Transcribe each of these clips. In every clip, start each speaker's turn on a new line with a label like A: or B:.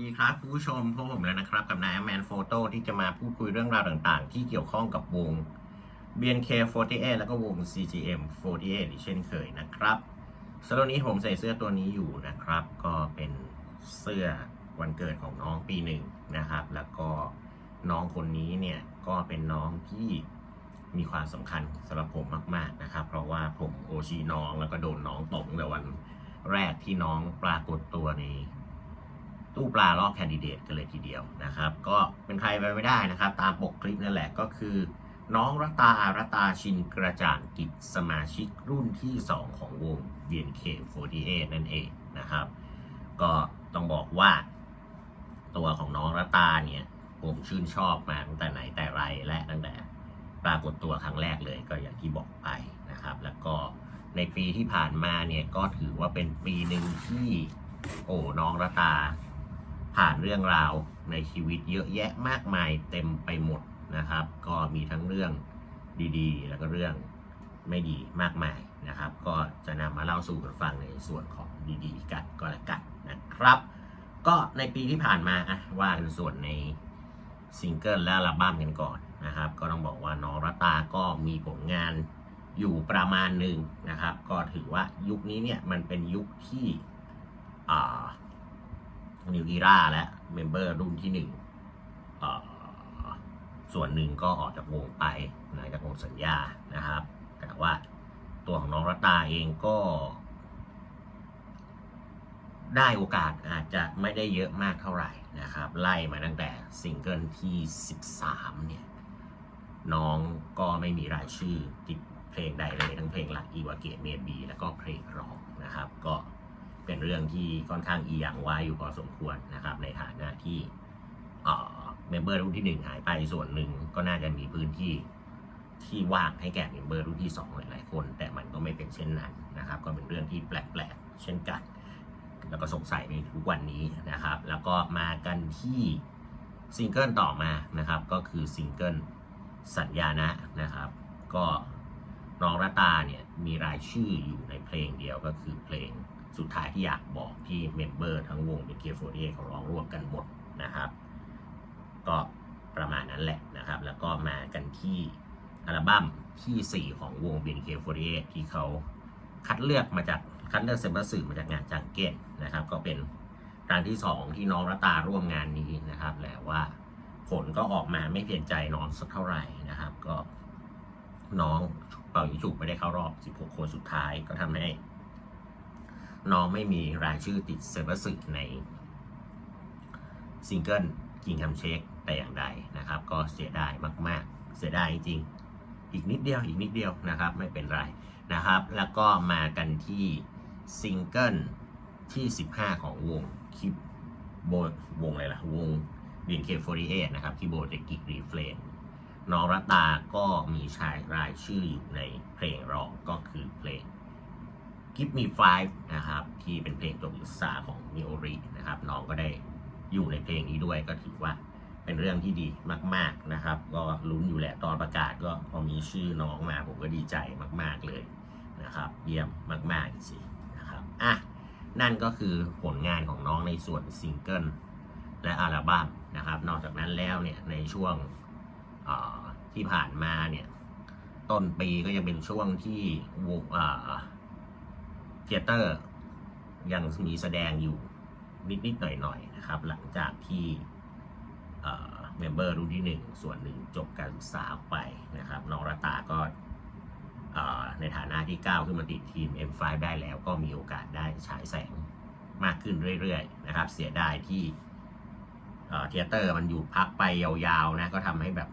A: ดีครับคุณผู้ชมพบผมแล้วนะครับ กับนายแมนโฟโต้ที่จะมาพูดคุยเรื่องราวต่างๆ ที่เกี่ยวข้องกับวง BNK48 แล้วก็วง CGM48 อีกเช่นเคยนะครับสำหรับนี้ผมใส่เสื้อตัวนี้อยู่นะครับ ก็เป็นเสื้อวันเกิดของน้องปีหนึ่งนะครับ แล้วก็น้องคนนี้เนี่ยก็เป็นน้องที่มีความสำคัญสำหรับผมมาก ๆนะครับ เพราะว่าผมโอชีน้องแล้วก็โดนน้องตกตั้งแต่วันแรกที่น้องปรากฏตัวใน ตู้ปลารอบแคนดิเดตกันเลยทีเดียวนะครับ ก็เป็นใครไปไม่ได้นะครับ ตามปกคลิปนั่นแหละก็คือ น้องรัตารัตาชินกระจ่างกิจสมาชิกรุ่นที่ 2 ของวง BNK48 นั่นเองนะครับ ก็ต้องบอกว่า ตัวของน้องรัตาเนี่ยผมชื่นชอบมาตั้งแต่ไหนแต่ไรและตั้งแต่ปรากฏตัวครั้งแรกเลยก็อย่างที่บอกไปนะครับ แล้วก็ในปีที่ผ่านมาเนี่ยก็ถือว่าเป็นปีหนึ่งที่โอ้น้องรัตา ผ่านเรื่องราวในชีวิตเยอะแยะมากมายเต็มไปหมดนะครับ ก็มีทั้งเรื่องดีๆ แล้วก็เรื่องไม่ดีมากมายนะครับ ก็จะนำมาเล่าสู่กันฟังในส่วนของดีๆกันก็แล้วกันนะครับ ก็ในปีที่ผ่านมาอะว่ากันส่วนในซิงเกิลและอัลบั้มกันก่อนนะครับ ก็ต้องบอกว่าน้องรัตาก็มีผลงานอยู่ประมาณหนึ่งนะครับ ก็ถือว่ายุคนี้เนี่ยมันเป็นยุคที่อ่า นิวอีราและเมมเบอร์รุ่นที่หนึ่งส่วนหนึ่งก็ออกจากวงไปหลังจากวงสัญญานะครับ แต่ว่าตัวของน้องรัตตาเองก็ ได้โอกาสอาจจะไม่ได้เยอะมากเท่าไหร่นะครับ ไล่มาตั้งแต่ซิงเกิลที่ 13 เนี่ย น้องก็ไม่มีรายชื่อติดเพลงใดเลย ทั้งเพลงหลักอีวาเกะเมบีแล้วก็เพลงร้องนะครับก็ เป็นเรื่องที่ค่อนข้างอีหยังไว้อยู่พอสมควรนะครับ ในฐานะที่เมมเบอร์รุ่นที่หนึ่งหายไปส่วนหนึ่งก็น่าจะมีพื้นที่ที่ว่างให้แก่เมมเบอร์รุ่นที่สองหลายๆคน แต่มันก็ไม่เป็นเช่นนั้นนะครับ ก็เป็นเรื่องที่แปลกๆ เช่นกัน แล้วก็สงสัยในทุกวันนี้นะครับ แล้วก็มากันที่ซิงเกิลต่อมานะครับ ก็คือซิงเกิลสัญญานะนะครับ ก็ น้องรัตตาเนี่ยมีรายชื่ออยู่ในเพลงเดียวก็คือเพลงสุดท้ายที่อยากบอกที่เมมเบอร์ทั้งวงเป็นเกียร์โฟร์เขาร้องร่วมกันหมดนะครับ ก็ประมาณนั้นแหละนะครับ แล้วก็มากันที่อัลบั้มทีสี่4 ของวง BNK48 ที่เขาคัดเลือกมาจากคัดเลือกเซมเบอร์สื่อมาจากงานจังเก้นนะครับ ก็เป็นครั้งที่ 2 ที่น้องรัตตาร่วมงานนี้นะครับ แล้วว่าผลก็ออกมาไม่เพียงใจน้องสักเท่าไหร่นะครับ ก็น้อง เป่ายิงฉุไม่ได้เข้ารอบ 16 คนสุดท้ายก็ทำให้ น้องไม่มีรายชื่อติดเซเบอร์สึกในซิงเกิลกิงคำเช็คแต่อย่างใดนะครับ ก็เสียดายมาก ๆ เสียดายจริงๆอีกนิดเดียวอีกนิดเดียวนะครับ ไม่เป็นไรนะครับ แล้วก็มากันที่ซิงเกิลที่ 15 ของวงคิปโบวงอะไรล่ะ วง BNK48 นะครับที่โบเดกิกรีเฟลน น้องรัตาก็มีชายรายชื่ออยู่ในเพลงร้องก็คือเพลง Give Me Five นะครับ ที่เป็นเพลงจบยุทธศาห์ของมิโอรินะครับน้องก็ได้อยู่ในเพลงนี้ด้วยก็ถือว่าเป็นเรื่องที่ดีมาก ๆนะครับ ก็ลุ้นอยู่แหละตอนประกาศก็พอมีชื่อน้องมาผมก็ดีใจมาก ๆเลยนะครับ เยี่ยมมากๆจริงๆนะครับอะนั่นก็คือผลงานของน้องในส่วนซิงเกิลและอัลบั้มนะครับ นอกจากนั้นแล้วเนี่ยในช่วง ที่ผ่านมาเนี่ยต้นปีก็ยังเป็นช่วงที่วงเทเตอร์ ยังมีแสดงอยู่นิดๆหน่อยๆนะครับ หลังจากที่เมมเบอร์รุ่นที่หนึ่งส่วนหนึ่งจบการศึกษาไปนะครับน้องรัตาก็ในฐานะที่ก้าวขึ้นมาติดทีม M5 ได้แล้วก็มีโอกาสได้ฉายแสงมากขึ้นเรื่อยๆนะครับ เสียดายที่เทเตอร์มันอยู่พักไปยาวๆนะก็ทำให้แบบ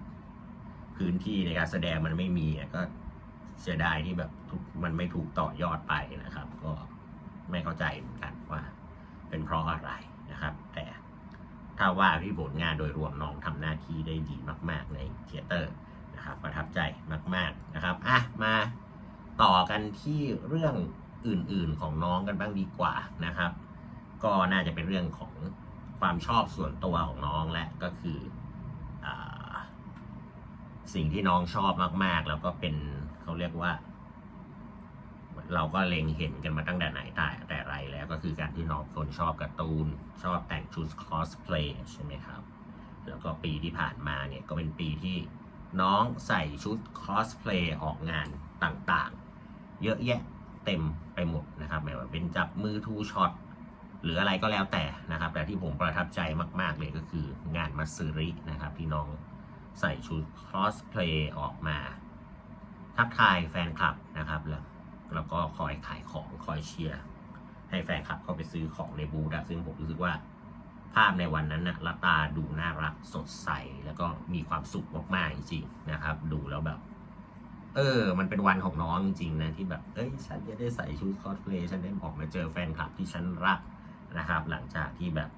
A: พื้นที่ในการแสดงมันไม่มีก็เสียดายที่แบบมันไม่ถูกต่อยอดไปนะครับ ก็ไม่เข้าใจเหมือนกันว่า เป็นเพราะอะไรนะครับ แต่ถ้าว่าที่ผลงานโดยรวมน้องทำหน้าที่ได้ดีมาก ๆ ในเทเตอร์นะครับ ประทับใจมาก ๆนะครับอะมาต่อกันที่เรื่องอื่น ๆของน้องกันบ้างดีกว่านะครับ ก็น่าจะเป็นเรื่องของความชอบส่วนตัวของน้องและก็คืออ สิ่งที่น้องชอบมาก ๆ แล้วก็เป็นเขาเรียกว่า เราก็เล็งเห็นกันมาตั้งแต่ไหนแต่แต่ไรแล้วก็คือการที่น้องคนชอบการ์ตูน ชอบแต่งชุดคอสเพลย์ใช่ไหมครับ แล้วก็ปีที่ผ่านมาเนี่ยก็เป็นปีที่น้องใส่ชุดคอสเพลย์ออกงานต่างๆ เยอะแยะเต็มไปหมดนะครับไม่ว่าเป็นจับมือทูช็อตหรืออะไรก็แล้วแต่นะครับ แต่ที่ผมประทับใจมาก ๆ เลยก็คืองานมัสซึรินะครับที่น้อง ใส่ชุดคอสเพลย์ออกมา ทักทายแฟนคลับนะครับ แล้วแล้วก็คอยขายของคอยเชียร์ให้แฟนคลับเข้าไปซื้อของในบูธซึ่งผมรู้สึกว่าภาพในวันนั้นนะละตาดูน่ารักสดใส แล้วก็มีความสุขมากๆจริงๆนะครับ ดูแล้วแบบ เออ มันเป็นวันของน้องจริงๆนะที่แบบ เอ้ย ฉันจะได้ใส่ชุดคอสเพลย์ฉันได้ออกมาเจอแฟนคลับที่ฉันรักนะครับ หลังจากที่แบบ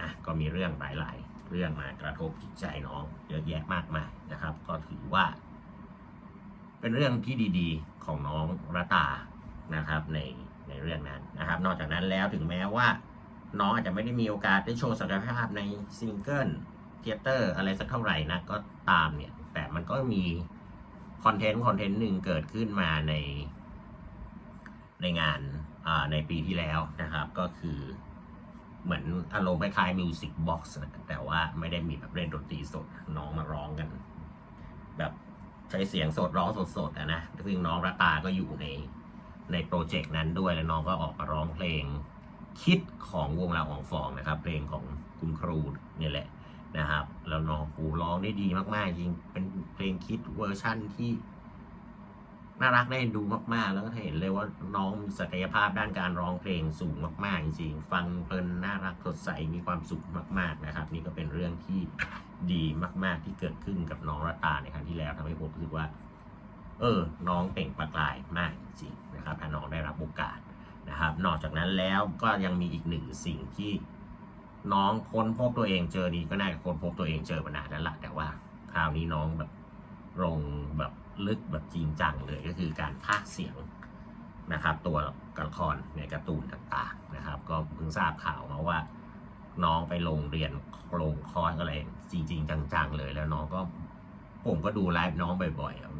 A: อะ ก็มีเรื่องหลาย ๆ เรื่องมากระทบจิตใจน้องเยอะแยะมากมายนะครับ ก็ถือว่า เป็นเรื่องที่ดี ๆของน้องระตานะครับ ในในเรื่องนั้นนะครับ นอกจากนั้นแล้วถึงแม้ว่า น้องอาจจะไม่ได้มีโอกาสได้โชว์ศักยภาพในซิงเกิลเทเตอร์อะไรสักเท่าไหร่นะก็ตามเนี่ย แต่มันก็มีคอนเทนต์คอนเทนต์หนึ่งเกิดขึ้นมาในในงานในปีที่แล้วนะครับ ก็คือ เหมือนอารมณ์คล้ายๆมิวสิกบ็อกซ์แต่ว่าไม่ได้มีแบบเล่นดนตรีสดน้องมาร้องกัน แบบใช้เสียงสดร้องสดๆอะนะซึ่งน้องระตาก็อยู่ในในโปรเจกต์นั้นด้วยแล้วน้องก็ออกมาร้องเพลงคิดของวงเราของฟองนะครับ เพลงของคุณครูเนี่ยแหละนะครับ แล้วน้องปูร้องได้ดีมากๆจริงเป็นเพลงคิดเวอร์ชั่นที่ น่ารักได้ดูมากๆ แล้วก็เห็นเลยว่าน้องมีศักยภาพด้านการร้องเพลงสูงมากๆจริงๆฟังเพลินน่ารักสดใสมีความสุขมากๆนะครับ นี่ก็เป็นเรื่องที่ดีมาก ๆ ที่เกิดขึ้นกับน้องรัตาในครั้งที่แล้วทำให้ผมรู้สึกว่า เออ น้องเปล่งประกายมากจริงๆนะครับถ้าน้องได้รับโอกาสนะครับ นอกจากนั้นแล้วก็ยังมีอีกหนึ่งสิ่งที่น้องค้นพบตัวเองเจอนี้ก็น่าจะค้นพบตัวเองเจอมานานแล้วล่ะแต่ว่าคราวนี้น้องแบบลงแบบ ลึกแบบจริงจังเลยก็คือการพากเสียงนะครับ ตัวละครในการ์ตูนต่างๆนะครับ ก็เพิ่งทราบข่าวมาว่าน้องไปลงเรียนลงคอร์สอะไรจริง ๆ จังๆเลยแล้วน้องก็ผมก็ดูไลฟ์น้องบ่อยๆอะ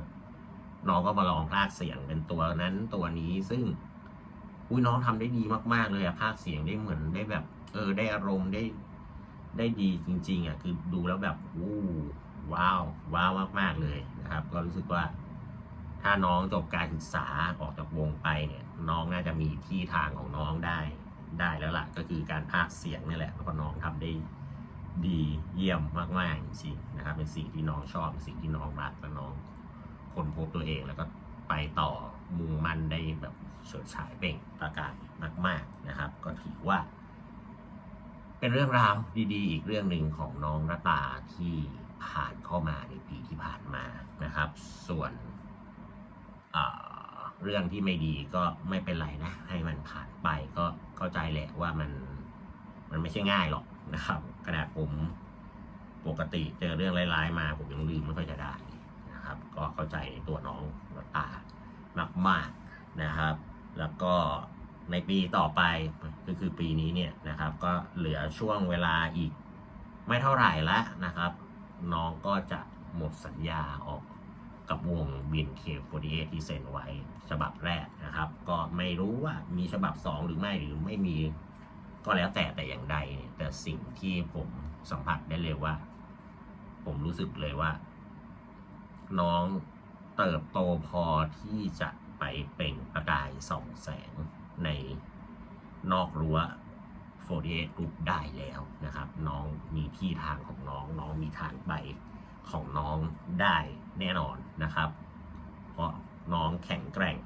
A: น้องก็มาลองพากเสียงเป็นตัวนั้นตัวนี้ซึ่งอุ้ยน้องทำได้ดีมากๆเลยอะภาคเสียงได้เหมือนได้แบบ เออได้อารมณ์ได้ได้ดีจริง ๆอะคือดูแล้วแบบวู้ ว้าวว้าวมากๆเลยนะครับ ก็รู้สึกว่าถ้าน้องจบการศึกษาออกจากวงไปเนี่ยน้องน่าจะมีที่ทางของน้องได้ได้แล้วล่ะ ก็คือการพากเสียงนี่แหละเพราะน้องทำได้ดีเยี่ยมมากๆจริงๆนะครับ เป็นสิ่งที่น้องชอบสิ่งที่น้องรักและน้องคนพบตัวเองแล้วก็ไปต่อมุ่งมั่นได้แบบเฉิดฉายเป่งประกายมาก ๆนะครับ ก็ถือว่า เป็นเรื่องราวดีๆ อีกเรื่องหนึ่งของน้องระตาที่ ผ่านเข้ามาในปีที่ผ่านมานะครับ ส่วนเรื่องที่ไม่ดีก็ไม่เป็นไรนะ ให้มันผ่านไปก็เข้าใจแหละว่ามันมันไม่ใช่ง่ายหรอกนะครับขนาดผมปกติเจอเรื่องร้ายๆมาผมยังลืมไม่ค่อยจะได้นะครับ ก็เข้าใจตัวน้องระตามากๆนะครับ แล้วก็ในปีต่อไปก็คือปีนี้เนี่ยนะครับ ก็เหลือช่วงเวลาอีกไม่เท่าไหร่แล้วนะครับ น้องก็จะหมดสัญญาออกกับวง BNK48 ที่เซ็นไว้ฉบับแรกนะครับ ก็ไม่รู้ว่ามีฉบับ 2 หรือไม่หรือไม่มีก็แล้วแต่แต่อย่างใด แต่สิ่งที่ผมสัมผัสได้เลยว่า ผมรู้สึกเลยว่า น้องเติบโตพอที่จะไปเปล่งประกายส่องแสงในนอกรั้ว 48กรุ๊ปได้แล้วนะครับ น้องมีที่ทางของน้อง น้องมีทางไปของน้องได้แน่นอนนะครับ เพราะน้องแข็งแกร่ง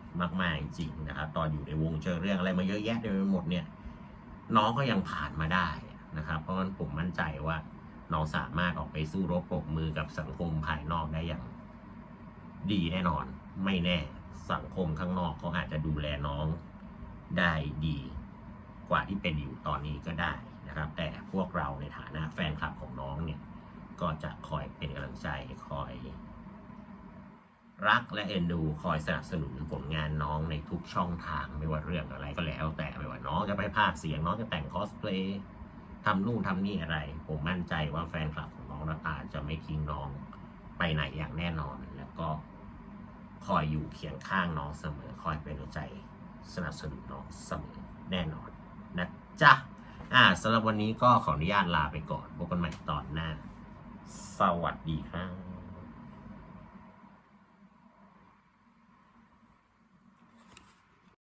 A: มาก ๆ จริงนะครับ ตอนอยู่ในวงเจอเรื่องอะไรมาเยอะแยะเต็มไปหมดเนี่ย น้องก็ยังผ่านมาได้นะครับ เพราะฉะนั้นผมมั่นใจว่าน้องสามารถออกไปสู้รบปรบมือกับสังคมภายนอกได้อย่างดีแน่นอน ไม่แน่สังคมข้างนอกเขาอาจจะดูแลน้องได้ดี กว่าที่เป็นอยู่ตอนนี้ก็ได้นะครับ แต่พวกเราในฐานะแฟนคลับของน้องเนี่ยก็จะคอยเป็นกำลังใจคอย รักและเอ็นดูคอยสนับสนุนผลงานน้องในทุกช่องทางไม่ว่าเรื่องอะไรก็แล้ว แต่ไม่ว่าน้องจะไปพากย์เสียงน้องจะแต่งคอสเพลย์ทำนู่นทำนี่อะไร ผมมั่นใจว่าแฟนคลับของน้องรัตาจะไม่ทิ้งน้องไปไหนอย่างแน่นอนแล้วก็คอยอยู่เคียงข้างน้องเสมอ คอยเป็นหัวใจสนับสนุนน้องเสมอแน่นอน นะจ๊ะอ่าสำหรับวันนี้ก็ขออนุญาตลาไปก่อนพบกันใหม่ตอนหน้า สวัสดีครับ